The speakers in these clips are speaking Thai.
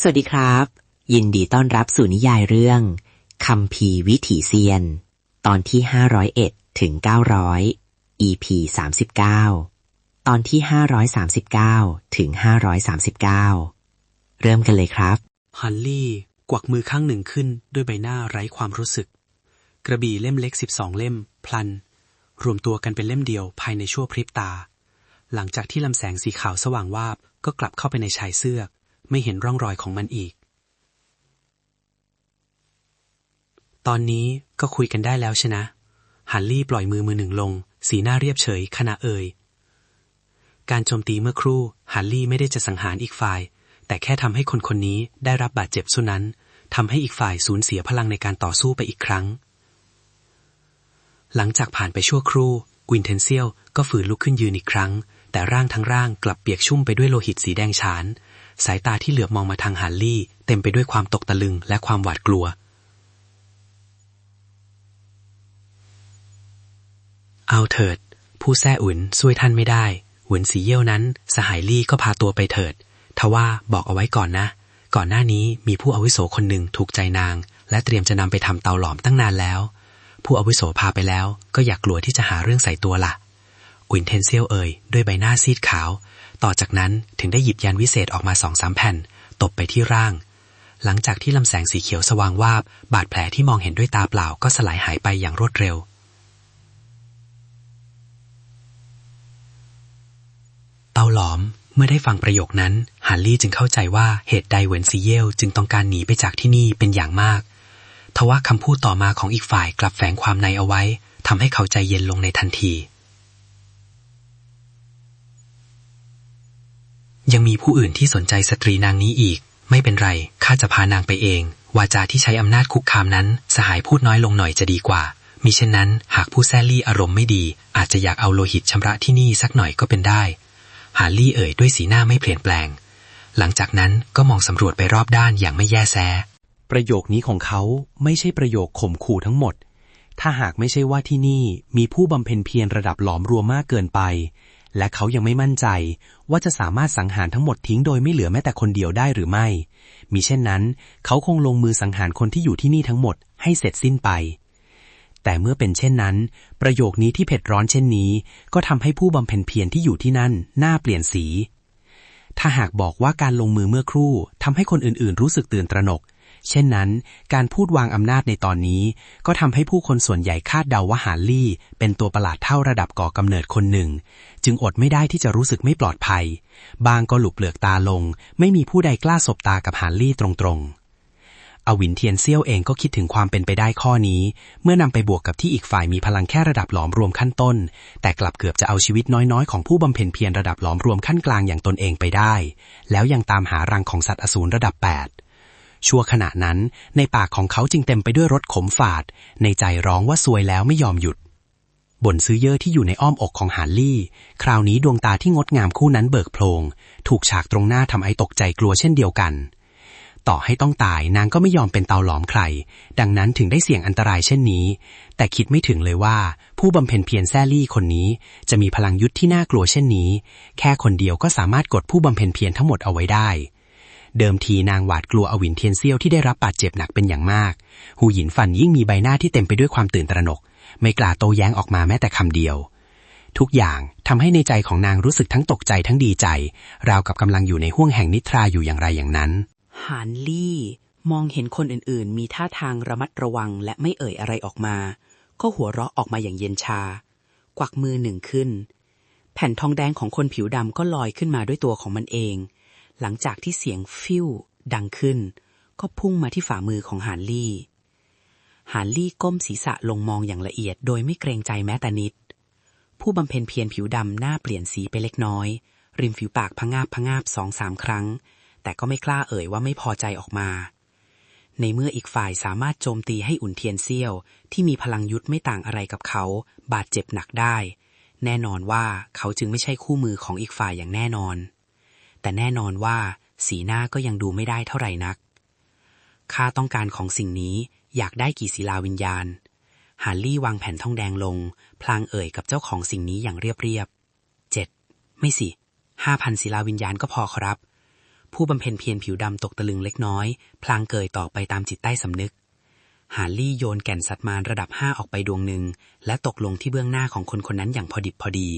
สวัสดีครับ ยินดีต้อนรับสู่นิยายเรื่องคำพีวิถีเซียน ตอนที่ 501 ถึง 900 EP 39 ตอนที่ 539 ถึง 539 เริ่มกันเลยครับ ฮันลี่กวักมือข้างหนึ่งขึ้นด้วยใบหน้าไร้ความรู้สึก กระบี่เล่มเล็กสิบสองเล่ม พลัน รวมตัวกันเป็นเล่มเดียวภายในชั่วพริบตา หลังจากที่ลำแสงสีขาวสว่างวาบก็กลับเข้าไปในชายเสื้อ ไม่เห็นร่องรอยของมันอีก ตอนนี้ก็คุยกันได้แล้วชนะ ฮันลี่ปล่อยมือมือหนึ่งลง สีหน้าเรียบเฉยขณะเอ่ย การโจมตีเมื่อครู่ ฮันลี่ไม่ได้จะสังหารอีกฝ่าย แต่แค่ทำให้คนคนนี้ได้รับบาดเจ็บสุนั้นทำให้อีกฝ่ายสูญเสียพลังในการต่อสู้ไปอีกครั้ง หลังจากผ่านไปชั่วครู่กวินเทนเซียลก็ฝืนลุกขึ้นยืนอีกครั้ง แต่ร่างทั้งร่างกลับเปียกชุ่มไปด้วยโลหิตสีแดงฉาน สายตาที่เหลือบมองมาทางฮันลี่ เต็มไปด้วยความตกตะลึงและความหวาดกลัว เอาเถิด ผู้แซ่อุ่นช่วยท่านไม่ได้หวนสีเยี่ยวนั้น สหายลี่ก็พาตัวไปเถิด ทว่าบอกเอาไว้ก่อนนะ ก่อนหน้านี้มีผู้อาวุโสคนหนึ่งถูกใจนาง และเตรียมจะนำไปทำเตาหลอมตั้งนานแล้ว ผู้อาวุโสพาไปแล้ว ก็อยากกลัวที่จะหาเรื่องใส่ตัวละ่ะกวินเทนเซียลเอ่ยด้วยใบหน้าซีดขาว ต่อจากนั้นถึงได้หยิบยันวิเศษออกมาสองสามแผ่น ตบไปที่ร่าง หลังจากที่ลำแสงสีเขียวสว่างวาบ บาดแผลที่มองเห็นด้วยตาเปล่าก็สลายหายไปอย่างรวดเร็ว เตาหลอมเมื่อได้ฟังประโยคนั้นฮันลี่จึงเข้าใจว่าเหตุใดเวนซีเยลจึงต้องการหนีไปจากที่นี่เป็นอย่างมาก ทว่าคำพูดต่อมาของอีกฝ่ายกลับแฝงความในเอาไว้ทำให้เขาใจเย็นลงในทันที ยังมีผู้อื่นที่สนใจสตรีนางนี้อีก ไม่เป็นไรข้าจะพานางไปเอง วาจาที่ใช้อำนาจคุกคามนั้น สหายพูดน้อยลงหน่อยจะดีกว่ามิเช่นนั้น หากผู้แซลี่อารมณ์ไม่ดี อาจจะอยากเอาโลหิตชำระที่นี่สักหน่อยก็เป็นได้ ฮาร์ลี่เอ่ยด้วยสีหน้าไม่เปลี่ยนแปลง หลังจากนั้นก็มองสำรวจไปรอบด้านอย่างไม่แยแซประโยคนี้ของเขาไม่ใช่ประโยคข่มขู่ทั้งหมด ถ้าหากไม่ใช่ว่าที่นี่มีผู้บำเพ็ญเพียรระดับหลอมรวมมากเกินไป และเขายังไม่มั่นใจว่าจะสามารถสังหารทั้งหมดทิ้งโดยไม่เหลือแม้แต่คนเดียวได้หรือไม่ มิเช่นนั้น เขาคงลงมือสังหารคนที่อยู่ที่นี่ทั้งหมดให้เสร็จสิ้นไป แต่เมื่อเป็นเช่นนั้น ประโยคนี้ที่เผ็ดร้อนเช่นนี้ ก็ทำให้ผู้บำเพ็ญเพียรที่อยู่ที่นั่นหน้าเปลี่ยนสี ถ้าหากบอกว่าการลงมือเมื่อครู่ทำให้คนอื่นๆ รู้สึกตื่นตระหนก เช่นนั้น การพูดวางอำนาจในตอนนี้ ก็ทำให้ผู้คนส่วนใหญ่คาดเดาว่าฮาร์ลี่ เป็นตัวประหลาดเท่าระดับก่อกำเนิดคนหนึ่ง จึงอดไม่ได้ที่จะรู้สึกไม่ปลอดภัย บางก็หลุบเปลือกตาลง ไม่มีผู้ใดกล้าสบตากับฮาร์ลี่ตรงๆอวินเทียนเซียวเองก็คิดถึงความเป็นไปได้ข้อนี้ เมื่อนำไปบวกกับที่อีกฝ่ายมีพลังแค่ระดับหลอมรวมขั้นต้น แต่กลับเกือบจะเอาชีวิตน้อยๆ ของผู้บำเพ็ญเพียรระดับหลอมรวมขั้นกลางอย่างตนเองไปได้ แล้วยังตามหารังของสัตว์อสูรระดับ 8 ชั่วขณะนั้น ในปากของเขาจึงเต็มไปด้วยรสขมฝาด ในใจร้องว่าซวยแล้วไม่ยอมหยุดบนซื้อเยอะที่อยู่ในอ้อมอกของฮาร์ลี่ คราวนี้ดวงตาที่งดงามคู่นั้นเบิกโพลงถูกฉากตรงหน้าทำไอตกใจกลัวเช่นเดียวกัน ต่อให้ต้องตายนางก็ไม่ยอมเป็นเตาหลอมใคร ดังนั้นถึงได้เสี่ยงอันตรายเช่นนี้ แต่คิดไม่ถึงเลยว่า ผู้บำเพ็ญเพียรแซลี่คนนี้ จะมีพลังยุทธที่น่ากลัวเช่นนี้ แค่คนเดียวก็สามารถกดผู้บำเพ็ญเพียรทั้งหมดเอาไว้ได้ เดิมทีนางหวาดกลัวอวินเทียนเซียวที่ได้รับบาดเจ็บหนักเป็นอย่างมาก หูหยินฝันยิ่งมีใบหน้าที่เต็มไปด้วยความตื่นตระหนก ไม่กล้าโต้แย้งออกมาแม้แต่คำเดียว ทุกอย่างทำให้ในใจของนางรู้สึกทั้งตกใจทั้งดีใจ ราวกับกำลังอยู่ในห้วงแห่งนิทราอยู่อย่างไรอย่างนั้นฮานลี่มองเห็นคนอื่นๆ มีท่าทางระมัดระวังและไม่เอ่ยอะไรออกมา ก็หัวเราะออกมาอย่างเย็นชา กวักมือหนึ่งขึ้น แผ่นทองแดงของคนผิวดำก็ลอยขึ้นมาด้วยตัวของมันเอง หลังจากที่เสียงฟิวดังขึ้น ก็พุ่งมาที่ฝ่ามือของฮานลี่ฮานลี่ก้มศีรษะลงมองอย่างละเอียด โดยไม่เกรงใจแม้แต่นิด ผู้บำเพ็ญเพียรผิวดำหน้าเปลี่ยนสีไปเล็กน้อย ริมฝีปากพะงาบพะงาบสองสามครั้ง แต่ก็ไม่กล้าเอ่ยว่าไม่พอใจออกมา ในเมื่ออีกฝ่ายสามารถโจมตีให้อุ่นเทียนเซี่ยว ที่มีพลังยุทธไม่ต่างอะไรกับเขา บาดเจ็บหนักได้ แน่นอนว่าเขาจึงไม่ใช่คู่มือของอีกฝ่ายอย่างแน่นอน แต่แน่นอนว่าสีหน้าก็ยังดูไม่ได้เท่าไหร่นักข้าต้องการของสิ่งนี้อยากได้กี่ศิลาวิญญาณ ฮาร์ลี่วางแผ่นทองแดงลง พลางเอ่ยกับเจ้าของสิ่งนี้อย่างเรียบๆเจ็ด ไม่สิ ห้าพันศิลาวิญญาณก็พอครับ ผู้บำเพ็ญเพียรผิวดำตกตะลึงเล็กน้อย พลางเกยต่อไปตามจิตใต้สำนึกหาลี่โยนแก่นสัตว์มารระดับห้าออกไปดวงหนึ่ง และตกลงที่เบื้องหน้าของคนคนนั้นอย่างพอดิบพอดี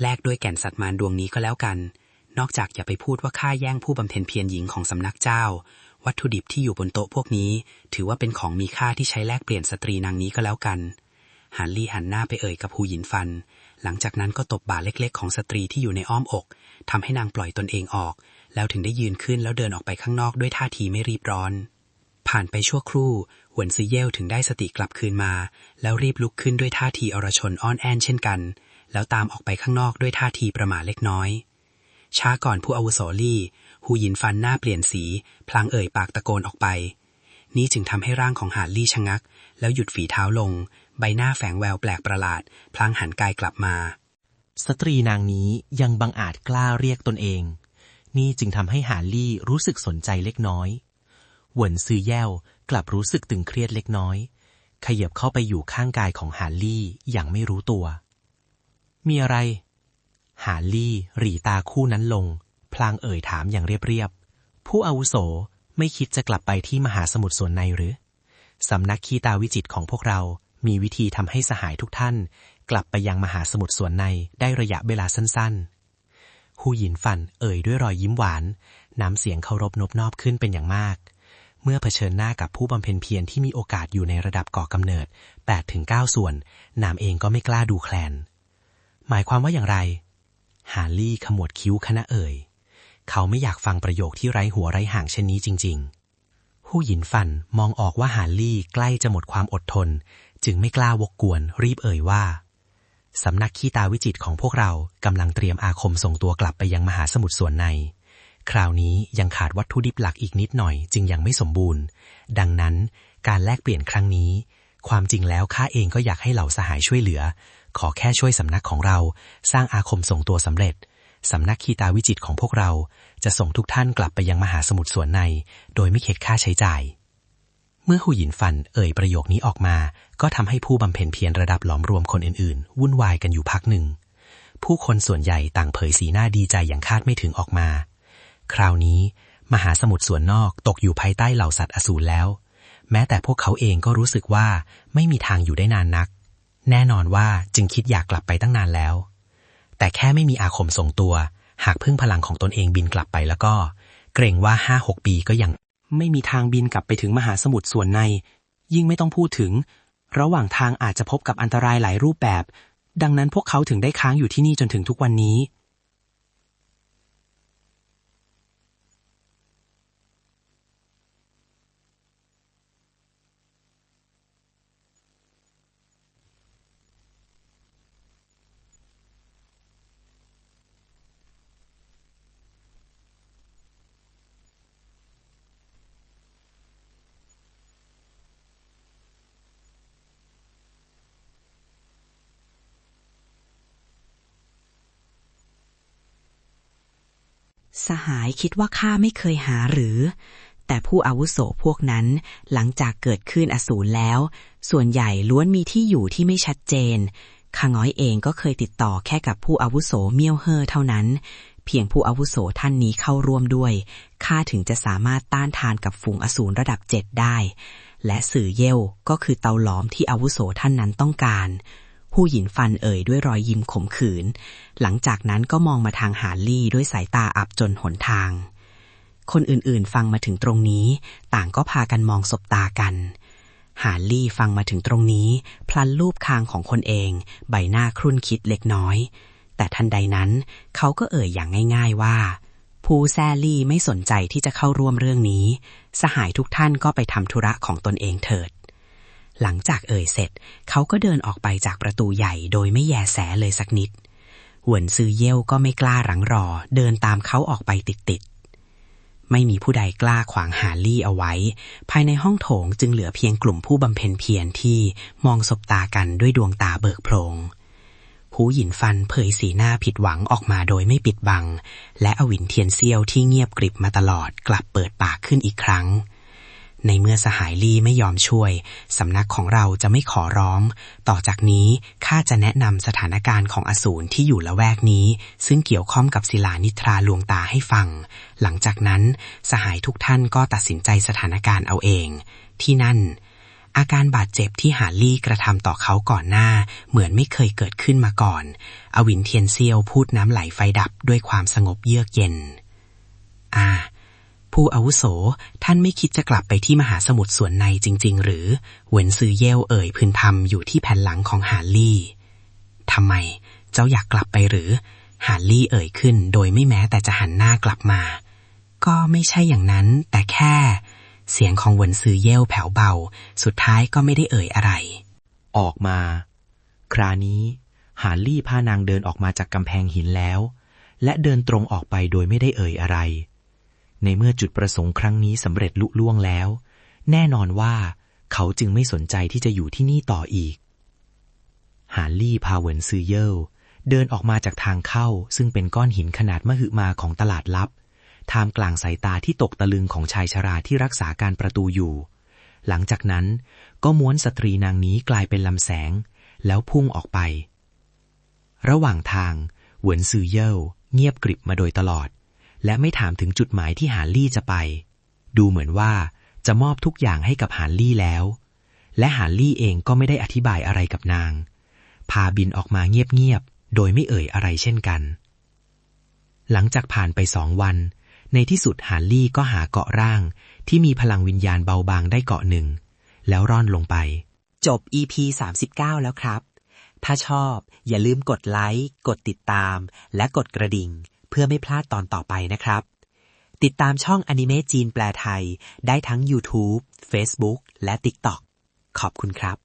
แลกด้วยแก่นสัตว์มารดวงนี้ก็แล้วกัน นอกจากอย่าไปพูดว่าข้าแย่งผู้บำเพ็ญเพียรหญิงของสำนักเจ้า วัตถุดิบที่อยู่บนโต๊ะพวกนี้ ถือว่าเป็นของมีค่าที่ใช้แลกเปลี่ยนสตรีนางนี้ก็แล้วกันหานลี่หันหน้าไปเอ่ยกับหูหยินฟัน หลังจากนั้นก็ตบบ่าเล็กๆ ของสตรีที่อยู่ในอ้อมอกทำให้นางปล่อยตนเองออก แล้วถึงได้ยืนขึ้นแล้วเดินออกไปข้างนอกด้วยท่าทีไม่รีบร้อน ผ่านไปชั่วครู่หวนซือเย่วถึงได้สติกลับคืนมา แล้วรีบลุกขึ้นด้วยท่าทีอรชนอ้อนแอนเช่นกัน แล้วตามออกไปข้างนอกด้วยท่าทีประหม่าเล็กน้อย ช้าก่อนผู้อาวุโสลี่หูหยินฟันหน้าเปลี่ยนสี พลางเอ่ยปากตะโกนออกไป นี้จึงทำให้ร่างของหาลี่ชะงัก แล้วหยุดฝีเท้าลง ใบหน้าแฝงแววแปลกประหลาด พลางหันกายกลับมา สตรีนางนี้ยังบังอาจกล้าเรียกตนเอง นี่จึงทำให้หาลี่รู้สึกสนใจเล็กน้อยหวนซือแย่วกลับรู้สึกตึงเครียดเล็กน้อย ขยับเข้าไปอยู่ข้างกายของหาลี่อย่างไม่รู้ตัว มีอะไร หาลี่หรีตาคู่นั้นลง พลางเอ่ยถามอย่างเรียบๆ ผู้อาวุโสไม่คิดจะกลับไปที่มหาสมุทรส่วนในหรือ สำนักคีตาวิจิตของพวกเรา มีวิธีทำให้สหายทุกท่าน กลับไปยังมหาสมุทรส่วนในได้ระยะเวลาสั้นๆฮูหยินฟันเอ่ยด้วยรอยยิ้มหวาน น้ำเสียงเคารพนบนอบขึ้นเป็นอย่างมาก เมื่อเผชิญหน้ากับผู้บำเพ็ญเพียรที่มีโอกาสอยู่ในระดับก่อกำเนิด8-9ส่วน นามเองก็ไม่กล้าดูแคลน หมายความว่าอย่างไร ฮาลี่ขมวดคิ้วคณะเอ่ย เขาไม่อยากฟังประโยคที่ไร้หัวไร้หางเช่นนี้จริง ๆ ผู้หญินฟันมองออกว่าฮาลี่ใกล้จะหมดความอดทน จึงไม่กล้าวกกวนรีบเอ่ยว่า สำนักขี้ตาวิจิตของพวกเรากำลังเตรียมอาคมส่งตัวกลับไปยังมหาสมุทรส่วนใน คราวนี้ยังขาดวัตถุดิบหลักอีกนิดหน่อย จึงยังไม่สมบูรณ์ ดังนั้นการแลกเปลี่ยนครั้งนี้ ความจริงแล้วข้าเองก็อยากให้เหล่าสหายช่วยเหลือ ขอแค่ช่วยสำนักของเราสร้างอาคมส่งตัวสำเร็จ สำนักคีตาวิจิตของพวกเราจะส่งทุกท่านกลับไปยังมหาสมุทรส่วนใน โดยไม่เข็ดค่าใช้จ่าย เมื่อหูหยินฟันเอ่ยประโยคนี้ออกมา ก็ทำให้ผู้บำเพ็ญเพียรระดับหลอมรวมคนอื่นๆ วุ่นวายกันอยู่พักหนึ่ง ผู้คนส่วนใหญ่ต่างเผยสีหน้าดีใจอย่างคาดไม่ถึงออกมา คราวนี้ มหาสมุทรส่วนนอกตกอยู่ภายใต้เหล่าสัตว์อสูรแล้ว แม้แต่พวกเขาเองก็รู้สึกว่าไม่มีทางอยู่ได้นานนัก แน่นอนว่าจึงคิดอยากกลับไปตั้งนานแล้ว แต่แค่ไม่มีอาคมส่งตัว หากพึ่งพลังของตนเองบินกลับไปแล้วก็ เกรงว่าห้าหกปีก็ยัง ไม่มีทางบินกลับไปถึงมหาสมุทรส่วนใน ยิ่งไม่ต้องพูดถึง ระหว่างทางอาจจะพบกับอันตรายหลายรูปแบบ ดังนั้นพวกเขาถึงได้ค้างอยู่ที่นี่จนถึงทุกวันนี้ สหายคิดว่าข้าไม่เคยหาหรือ แต่ผู้อาวุโสพวกนั้นหลังจากเกิดขึ้นอสูรแล้ว ส่วนใหญ่ล้วนมีที่อยู่ที่ไม่ชัดเจนข้าง้อยเองก็เคยติดต่อแค่กับผู้อาวุโสเมียวเฮอเท่านั้น เพียงผู้อาวุโสท่านนี้เข้าร่วมด้วยข้าถึงจะสามารถต้านทานกับฝูงอสูรระดับเจ็ดได้ และสื่อเย่วก็คือเตาหลอมที่อาวุโสท่านนั้นต้องการ ผู้หญินฟันเอ่ยด้วยรอยยิ้มขมขื่นหลังจากนั้นก็มองมาทางหาลี่ด้วยสายตาอับจนหนทาง คนอื่นๆ ฟังมาถึงตรงนี้ ต่างก็พากันมองสบตากัน หาลี่ฟังมาถึงตรงนี้ พลันรูปคางของคนเอง ใบหน้าครุ่นคิดเล็กน้อย แต่ทันใดนั้น เขาก็เอ่ยอย่างง่าย ๆว่าผู้แซลี่ไม่สนใจที่จะเข้าร่วมเรื่องนี้ สหายทุกท่านก็ไปทำธุระของตนเองเถิด หลังจากเอ่ยเสร็จ เขาก็เดินออกไปจากประตูใหญ่โดยไม่แยแสเลยสักนิด หวนซือเย่วก็ไม่กล้ารังรอ เดินตามเขาออกไปติดๆ ไม่มีผู้ใดกล้าขวางหาลี่เอาไว้ ภายในห้องโถงจึงเหลือเพียงกลุ่มผู้บำเพ็ญเพียรที่มองสบตากันด้วยดวงตาเบิกโพลงผู้หยินฟันเผยสีหน้าผิดหวังออกมาโดยไม่ปิดบัง และอวินเทียนเซียวที่เงียบกริบมาตลอดกลับเปิดปากขึ้นอีกครั้ง ในเมื่อสหายลี่ไม่ยอมช่วย สำนักของเราจะไม่ขอร้อง ต่อจากนี้ข้าจะแนะนำสถานการณ์ของอสูรที่อยู่ละแวกนี้ ซึ่งเกี่ยวข้องกับศิลานิทราลวงตาให้ฟัง หลังจากนั้นสหายทุกท่านก็ตัดสินใจสถานการณ์เอาเอง ที่นั่น อาการบาดเจ็บที่หาลี่กระทำต่อเขาก่อนหน้า เหมือนไม่เคยเกิดขึ้นมาก่อน อวินเทียนเซียวพูดน้ำไหลไฟดับด้วยความสงบเยือกเย็น อ่า ผู้อาวุโส ท่านไม่คิดจะกลับไปที่มหาสมุทรส่วนในจริง ๆ หรือเหวินซือเย่วเอ่ยพึนพำอยู่ที่แผ่นหลังของหานลี่ทำไม เจ้าอยากกลับไปหรือหานลี่เอ่ยขึ้น โดยไม่แม้แต่จะหันหน้ากลับมา ก็ไม่ใช่อย่างนั้น แต่แค่ เสียงของเหวินซือเย่วแผ่วเบา สุดท้ายก็ไม่ได้เอ่ยอะไร ออกมา ครานี้หานลี่พานางเดินออกมาจากกำแพงหินแล้ว และเดินตรงออกไปโดยไม่ได้เอ่ยอะไร ในเมื่อจุดประสงค์ครั้งนี้สำเร็จลุล่วงแล้ว แน่นอนว่าเขาจึงไม่สนใจที่จะอยู่ที่นี่ต่ออีก หานลี่พาเวินซือเย่วเดินออกมาจากทางเข้า ซึ่งเป็นก้อนหินขนาดมหึมาของตลาดลับท่ามกลางสายตาที่ตกตะลึงของชายชราที่รักษาการประตูอยู่ หลังจากนั้นก็ม้วนสตรีนางนี้กลายเป็นลำแสง แล้วพุ่งออกไป ระหว่างทาง เหวินซือเย่เงียบกริบมาโดยตลอด และไม่ถามถึงจุดหมายที่หานลี่จะไป ดูเหมือนว่าจะมอบทุกอย่างให้กับหานลี่แล้ว และหานลี่เองก็ไม่ได้อธิบายอะไรกับนาง พาบินออกมาเงียบๆ โดยไม่เอ่ยอะไรเช่นกัน หลังจากผ่านไปสองวัน ในที่สุดหานลี่ก็หาเกาะร่างที่มีพลังวิญญาณเบาบางได้เกาะหนึ่ง แล้วร่อนลงไป จบ EP 39 แล้วครับ ถ้าชอบอย่าลืมกดไลค์ กดติดตาม และกดกระดิ่ง เพื่อไม่พลาดตอนต่อไปนะครับ ติดตามช่องอนิเมะจีนแปลไทย ได้ทั้ง YouTube Facebook และ TikTok ขอบคุณครับ